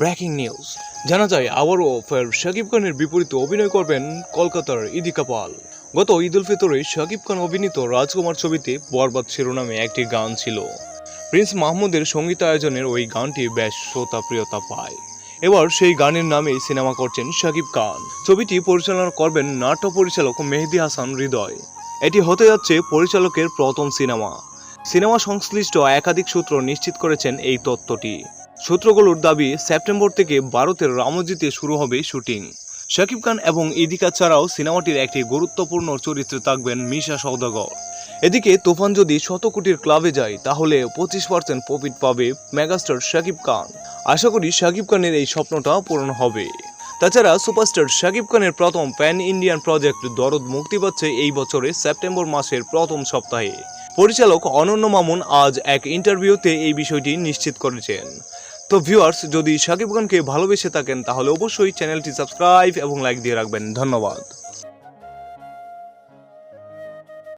Breaking news. জানা যায়, আবারও ফের শাকিব খানের বিপরীতে অভিনয় করবেন কলকাতার ইদিকা পাল গত ঈদ উল ফিতরে শাকিব খান অভিনীত রাজকুমার ছবিতে বরবাদ শিরোনামে একটি গান ছিল। প্রিন্স মাহমুদের সংগীত আয়োজনের ওই গানটি বেশ শ্রোতাপ্রিয়তা পায়। এবার সেই গানের নামেই সিনেমা করছেন শাকিব খান। ছবিটি পরিচালনা করবেন নাট্য পরিচালক মেহেদি হাসান হৃদয়। এটি হতে যাচ্ছে পরিচালকের প্রথম সিনেমা। সিনেমা সংশ্লিষ্ট একাধিক সূত্র নিশ্চিত করেছেন এই তথ্যটি। সূত্রগুলোর দাবি, সেপ্টেম্বর থেকে ভারতের রামজিতে শুরু হবে শুটিং। শাকিব খান এবং ইদিকা ছাড়াও সিনেমাটির একটি গুরুত্বপূর্ণ চরিত্রে থাকবেন মিশা সৌদাগর এদিকে তুফান যদি শত কোটির ক্লাবে যায়, তাহলে পঁচিশ পার্সেন্ট প্রফিট পাবে মেগাস্টার শাকিব খান। আশা করি শাকিব খানের এই স্বপ্নটা পূরণ হবে। তাছাড়া সুপারস্টার শাকিব খানের প্রথম প্যান ইন্ডিয়ান প্রজেক্ট দরদ মুক্তি পাচ্ছে এই বছরে সেপ্টেম্বর মাসের প্রথম সপ্তাহে। পরিচালক অনন্য মামুন আজ এক ইন্টারভিউতে এই বিষয়টি নিশ্চিত করেছেন। তো ভিউয়ার্স যদি সাকিব খানকে ভালোবেসে থাকেন, তাহলে অবশ্যই চ্যানেলটি সাবস্ক্রাইব এবং লাইক দিয়ে রাখবেন। ধন্যবাদ।